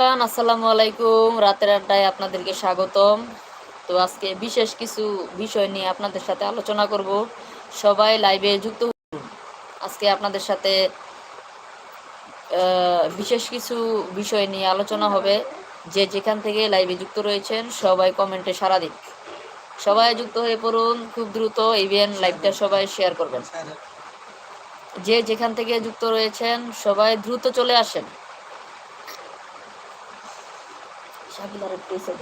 আসসালামু আলাইকুম। রাতের আড্ডায় আপনাদেরকে স্বাগতম। তো আজকে বিশেষ কিছু বিষয় নিয়ে আপনাদের সাথে আলোচনা করব। সবাই লাইভে যুক্ত। আজকে আপনাদের সাথে বিশেষ কিছু বিষয় নিয়ে আলোচনা হবে। যে যেখান থেকে লাইভে যুক্ত রয়েছেন, সবাই কমেন্টে সাড়া দিন। সবাই যুক্ত হয়ে পড়ুন। খুব দ্রুত ইভেন লাইভটা সবাই শেয়ার করবেন। যে যেখান থেকে যুক্ত রয়েছেন, সবাই দ্রুত চলে আসেন। শাকিলার একটু এসে।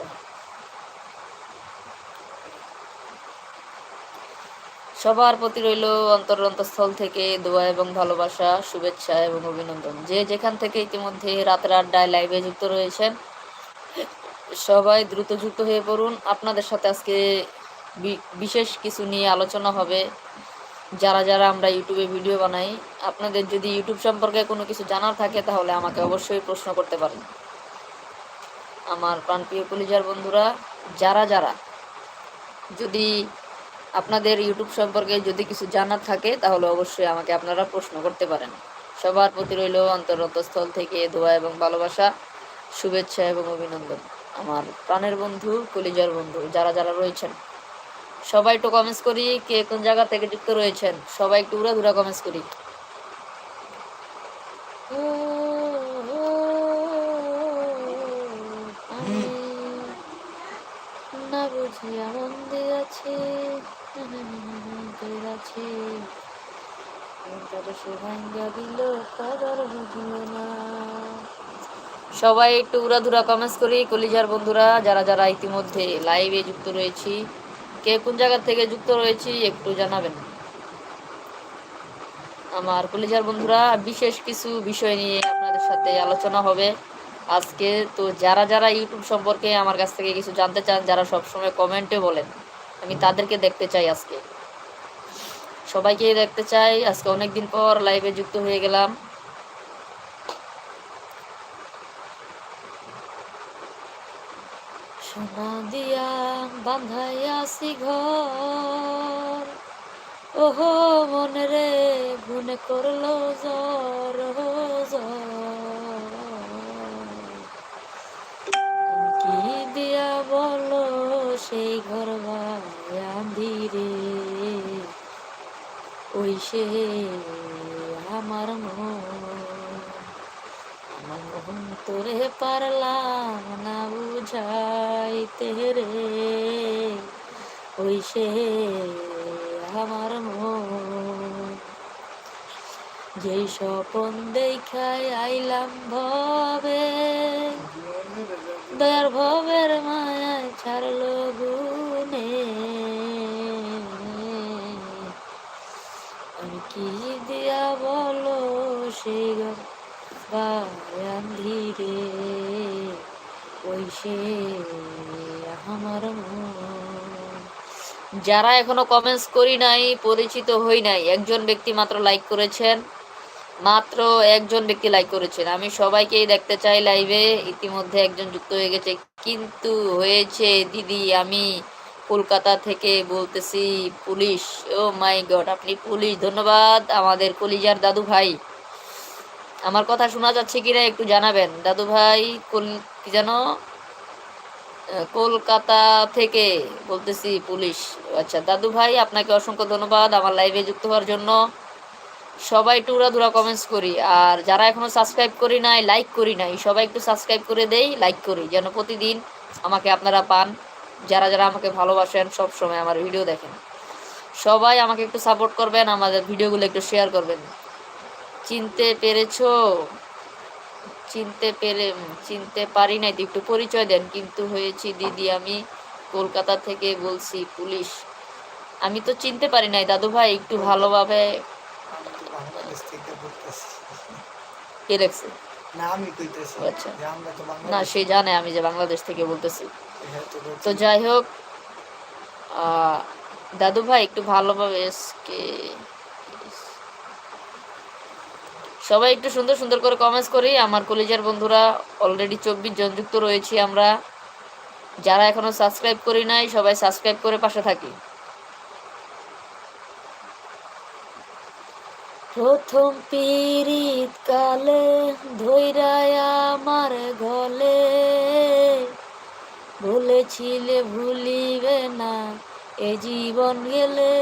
সবার প্রতি রইল অন্তর অন্তঃস্থল থেকে দোয়া এবং ভালোবাসা, শুভেচ্ছা এবং অভিনন্দন। যে যেখান থেকে ইতিমধ্যে রাতের আড্ডায় লাইভে যুক্ত রয়েছেন, সবাই দ্রুত যুক্ত হয়ে পড়ুন। আপনাদের সাথে আজকে বিশেষ কিছু নিয়ে আলোচনা হবে। যারা যারা আমরা ইউটিউবে ভিডিও বানাই, আপনাদের যদি ইউটিউব সম্পর্কে কোনো কিছু জানার থাকে, তাহলে আমাকে অবশ্যই প্রশ্ন করতে পারেন। আমার প্রাণপ্রিয় কলিজার বন্ধুরা, যারা যারা যদি আপনাদের ইউটিউব সম্পর্কে যদি কিছু জানার থাকে, তাহলে অবশ্যই আমাকে আপনারা প্রশ্ন করতে পারেন। সবার প্রতি রইল অন্তরস্থল থেকে দোয়া এবং ভালোবাসা, শুভেচ্ছা এবং অভিনন্দন। আমার প্রাণের বন্ধু, কলিজার বন্ধু, যারা যারা রয়েছেন, সবাই একটু কমেন্টস করি, কে কোন জায়গা থেকে যুক্ত রয়েছেন, সবাই একটু উড়া ধুরা কমেন্টস করি। মন ভাঙ্গা দিল কদর বুঝিল না সবাই একটু উড়াধুরা কমেন্টস করি, কলিজার বন্ধুরা, যারা যারা ইতিমধ্যে লাইভে যুক্ত রয়েছি। কে কোন জায়গা থেকে যুক্ত রয়েছি, একটু জানাবেন। আমার কলিজার বন্ধুরা, বিশেষ কিছু বিষয় নিয়ে আপনাদের সাথে আলোচনা হবে। আজকে তো যারা যারা ইউটিউব সম্পর্কে আমার কাছ থেকে কিছু জানতে চান, যারা সবসময় কমেন্টে বলেন, আমি তাদেরকে দেখতে চাই আজকে। সবাইকে দেখতে চাই। আজকে অনেক দিন পর লাইভে যুক্ত হয়ে গেলাম। সোনা দিয়া বান্ধাইয়াছি ঘর। ওহো, মনে রে গুনে করল জ্বর জ্বর। সেই ঘর বান্ধি রে। ওই সে আমার মন। মন তোরে পারলাম না বুঝাইতে রে। ওই সে আমার মন। যেই স্বপন দেখাই আইলাম ভবে দয়ার ভবের মায়ায় ছাড়লো গুনে আমি কি দিয়া বলো সেই বান্ধি রে ওই সে আমার যারা এখনও কমেন্টস করি নাই, পরিচিত হই নাই, একজন ব্যক্তি মাত্র লাইক করেছেন। মাত্র একজন ব্যক্তি লাইক করেছেন। আমি সবাইকেই দেখতে চাই লাইভে ইতিমধ্যে একজন যুক্ত হয়ে গেছে। কিন্তু হয়েছে দিদি, আমি কলকাতা থেকে বলতেছি, পুলিশ, ও মাই গড আপনি পুলিশ, ধন্যবাদ আমাদের কলিজার দাদু ভাই। আমার কথা শোনা যাচ্ছে কিনা একটু জানাবেন। দাদু ভাই কল কি যেন? কলকাতা থেকে বলতেছি, পুলিশ। আচ্ছা দাদু ভাই, আপনাকে অসংখ্য ধন্যবাদ আমার লাইভে যুক্ত হওয়ার জন্য। সবাই একটু উড়াধুরা কমেন্টস করি। আর যারা এখনও সাবস্ক্রাইব করি নাই লাইক করি নাই, সবাই একটু সাবস্ক্রাইব করে দেই লাইক করি, যেন প্রতিদিন আমাকে আপনারা পান। যারা যারা আমাকে ভালোবাসেন, সব সময় আমার ভিডিও দেখেন। সবাই আমাকে একটু সাপোর্ট করবেন, আমাদের ভিডিওগুলো একটু শেয়ার করবেন। চিনতে পেরেছ? চিনতে পেরে, চিনতে পারি নাই তো একটু পরিচয় দেন। কিন্তু হয়েছি দিদি, আমি কলকাতা থেকে বলছি, পুলিশ। আমি তো চিনতে পারি নাই দাদু ভাই একটু ভালোভাবে আমি তো বাংলাদেশ থেকে বলতেছি কে লেখছে না আমি কইতেছি। আচ্ছা। না সে জানে আমি যে বাংলাদেশ থেকে বলতেছি। হ্যাঁ, তো যাই হোক দাদু ভাই একটু ভালোভাবে এসকে সবাই একটু সুন্দর সুন্দর করে কমেন্টস করি। আমার কলেজের বন্ধুরা অলরেডি চব্বিশ জন যুক্ত রয়েছি আমরা। যারা এখনও সাবস্ক্রাইব করি নাই সবাই সাবস্ক্রাইব করে পাশে থাকি। প্রথম পীড়িত কালে ধৈরায় আমার গলে। বলেছিলে ভুলিবে না, এ জীবন গেলে।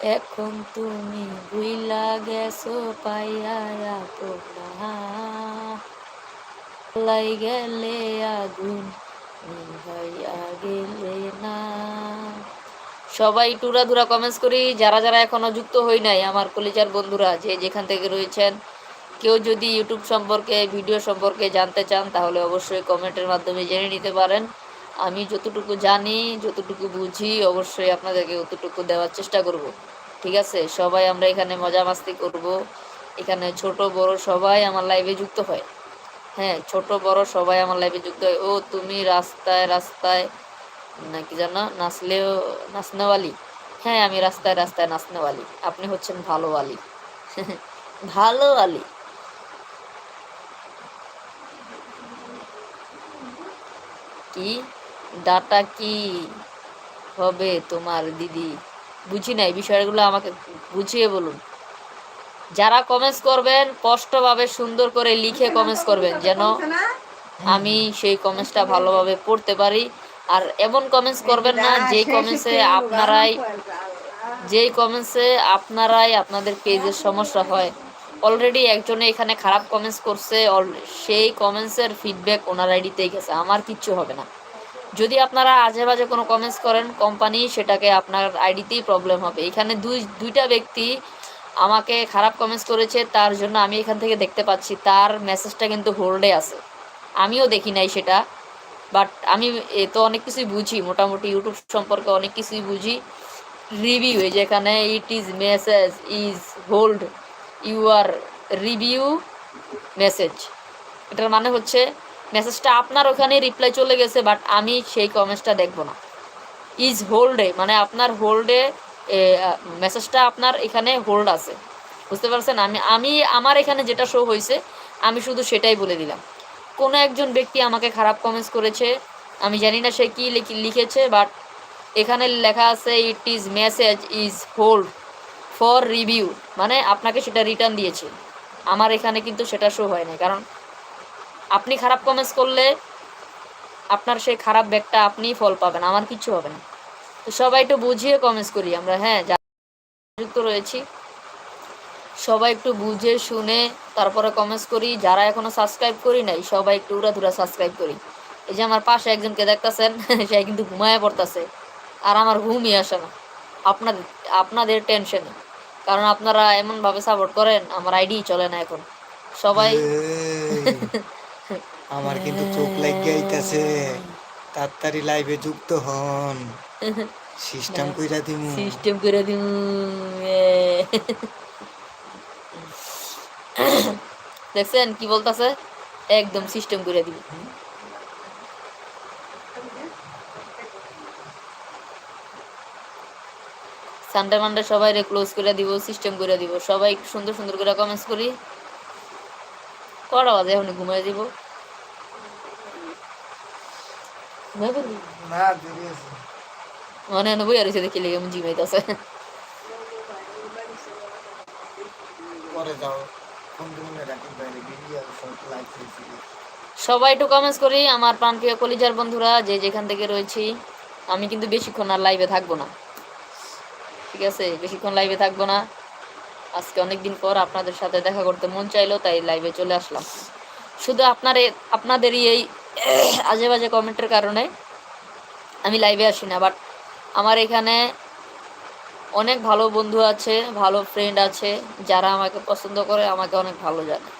এখন তুমি ভুইলা গেছো পাইয়া লাই গেলে আগুন নিভাইয়া গেলে না। সবাই টুরা ধুরা কমেন্টস করি, যারা যারা এখনও যুক্ত হই নাই, আমার কলিজার বন্ধুরা, যে যেখান থেকে রয়েছেন, কেউ যদি ইউটিউব সম্পর্কে, ভিডিও সম্পর্কে জানতে চান, তাহলে অবশ্যই কমেন্টের মাধ্যমে জেনে নিতে পারেন। আমি যতটুকু জানি, যতটুকু বুঝি, অবশ্যই আপনাদেরকে অতটুকু দেওয়ার চেষ্টা করব। ঠিক আছে? সবাই আমরা এখানে মজা মাস্তি করব। এখানে ছোট, বড় সবাই আমার লাইভে যুক্ত হয়। হ্যাঁ ছোট, বড় সবাই আমার লাইভে যুক্ত হয়। ও, তুমি রাস্তায় রাস্তায় নাকি জানো নাচলেও নাচনেওয়ালি হ্যাঁ আমি রাস্তায় রাস্তায় নাচনেওয়ালি আপনি হচ্ছেন ভালো আলি ভালো আলি কি? ডাটা কি হবে তোমার দিদি? বুঝি নাই বিষয়গুলো আমাকে বুঝিয়ে বলুন। যারা কমেন্টস করবেন, স্পষ্টভাবে সুন্দর করে লিখে কমেন্টস করবেন, যেন আমি সেই কমেন্টসটা ভালোভাবে পড়তে পারি। আর এমন কমেন্টস করবেন না যেই কমেন্টসে আপনারাই যেই কমেন্টসে আপনারাই আপনাদের পেজের সমস্যা হয়। অলরেডি একজনে এখানে খারাপ কমেন্টস করছে সেই কমেন্টসের ফিডব্যাক ওনার আইডিতেই গেছে আমার কিচ্ছু হবে না। যদি আপনারা আজে বাজে কোনো কমেন্টস করেন কোম্পানি সেটাকে আপনার আইডিতেই প্রবলেম হবে। এখানে দুই দুইটা ব্যক্তি আমাকে খারাপ কমেন্টস করেছে তার জন্য আমি এখান থেকে দেখতে পাচ্ছি তার মেসেজটা কিন্তু হোল্ডে আছে। আমিও দেখি নাই সেটা। বাট আমি এ তো অনেক কিছুই বুঝি, মোটামুটি ইউটিউব সম্পর্কে অনেক কিছুই বুঝি। রিভিউ যেখানে it is message is hold you are review message এটার মানে হচ্ছে মেসেজটা আপনার ওখানে রিপ্লাই চলে গেছে বাট আমি সেই কমেন্টসটা দেখব না। ইজ হোল্ডে মানে আপনার হোল্ডে মেসেজটা আপনার এখানে হোল্ড আছে। বুঝতে পারছেন? আমি আমি, আমার এখানে যেটা শো হয়েছে, আমি শুধু সেটাই বলে দিলাম। কোনো একজন ব্যক্তি আমাকে খারাপ কমেন্টস করেছে, আমি জানি না সে কী লিখেছে বাট এখানে লেখা আছে it is message is hold for review মানে আপনাকে সেটা রিটার্ন দিয়েছে। আমার এখানে কিন্তু সেটা শো হয় না কারণ আপনি খারাপ কমেন্টস করলে আপনার সেই খারাপ ব্যাগটা আপনিই ফল পাবেন, আমার কিছু হবে না। তো সবাই একটু বুঝিয়ে কমেন্টস করি আমরা হ্যাঁ যারা যুক্ত রয়েছি। সবাই একটু বুঝে শুনে তারপরে কমেন্টস করি। যারা এখনও সাবস্ক্রাইব করি নাই সবাই একটু উড়া ধুরা সাবস্ক্রাইব করি। এই যে আমার পাশে একজনকে দেখতাছেন সে কিন্তু ঘুমায় পড়তাছে। আর আমার ঘুমই আসে না। আপনাদের আপনাদের টেনশনে কারণ আপনারা এমনভাবে সাপোর্ট করেন আমার আইডি চলে না এখন। সবাই আমার কিন্তু চোখ লাগিয়ে আইতাছে। তাড়াতাড়ি লাইভে যুক্ত হন। সিস্টেম কইরা দিমু। সিস্টেম করে দিন দেখছেন কি বলতাছে? একদম সিস্টেম করে দিব। সানডে মানডে সবাই রে ক্লোজ করে দিব সিস্টেম করে দিব। সবাই সুন্দর সুন্দর করে কমেন্টস করি। কটা বাজে এখন ঘুমিয়ে দিব। মনে হয় বই আর দেখি লেগে জিমাইতেছে পরে যাও। সবাই একটু কমেন্টস করি, আমার প্রাণপ্রিয় কলিজার বন্ধুরা, যে যেখান থেকে রয়েছি, আমি কিন্তু বেশিক্ষণ আর লাইভে থাকব না। ঠিক আছে? বেশিক্ষণ লাইভে থাকব না। আজকে অনেক দিন পর আপনাদের সাথে দেখা করতে মন চাইলো, তাই লাইভে চলে আসলাম। শুধু আপনার, আপনাদেরই এই আজে বাজে কমেন্টের কারণে আমি লাইভে আসি না বাট আমার এখানে অনেক ভালো বন্ধু আছে, ভালো ফ্রেন্ড আছে, যারা আমাকে পছন্দ করে, আমাকে অনেক ভালো জানে।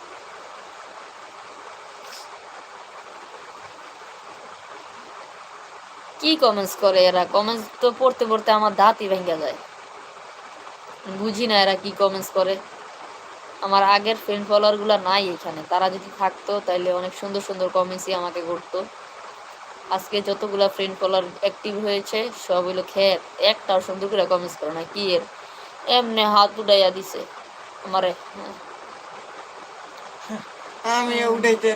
কি কমেন্টস করে এরা? কমেন্টস তো পড়তে পড়তে আমার দাঁতই ভেঙে যায়। বুঝি না এরা কি কমেন্টস করে। আমার আগের ফ্রেন্ড ফলোয়ারগুলো নাই এখানে। তারা যদি থাকতো তাহলে অনেক সুন্দর সুন্দর কমেন্টসই আমাকে করতো। আজকে যতগুলা ফ্রেন্ড ফলোয়ার অ্যাক্টিভ হয়েছে সব হইল খেত একটাও সুন্দর করে কমেন্টস করে না কি এর? এমনি হাত উঠাইয়া দিছে আমারে। হ্যাঁ। আমি উঠাইতে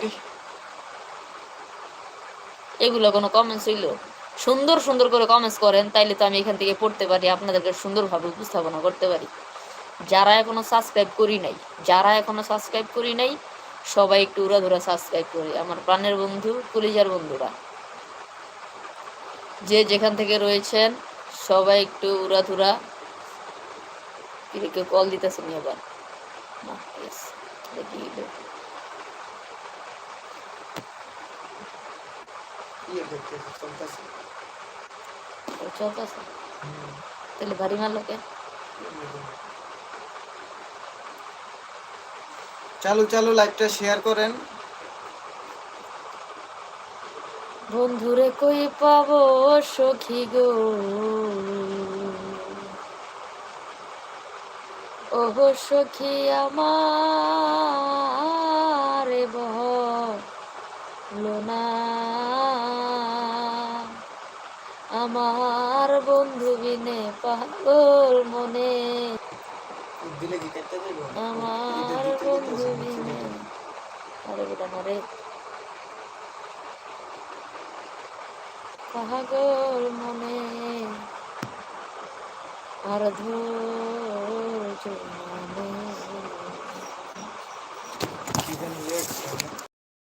এগুলো কোনো কমেন্টস হইল? সুন্দর সুন্দর করে কমেন্টস করেন তাইলে তো আমি এখান থেকে পড়তে পারি আপনাদেরকে সুন্দরভাবে উপস্থাপনা করতে পারি। যারা এখনও সাবস্ক্রাইব করি নাই যারা এখনও সাবস্ক্রাইব করি নাই সবাই একটু উড়াধুরা সাবস্ক্রাইব করি। আমার প্রাণের বন্ধু কলিজার বন্ধুরা। যে যেখান থেকে রয়েছেন সবাই একটু উড়াধুরা। কেউ কল দিতেছে নি আবার দেখি। ইয়ে চলতেছে। তাহলে ভারী মারলো কে চালু চালু লাইভটা শেয়ার করেন। বন্ধুরে কই পাব সখী গো? ওহো সখী আমার বলো না আমার বন্ধু বিনে পাগল মনে। আমার বন্ধু বিনে। আরে বেটা না রে পাগল মনে আর ধৈর্য মানে কি জানি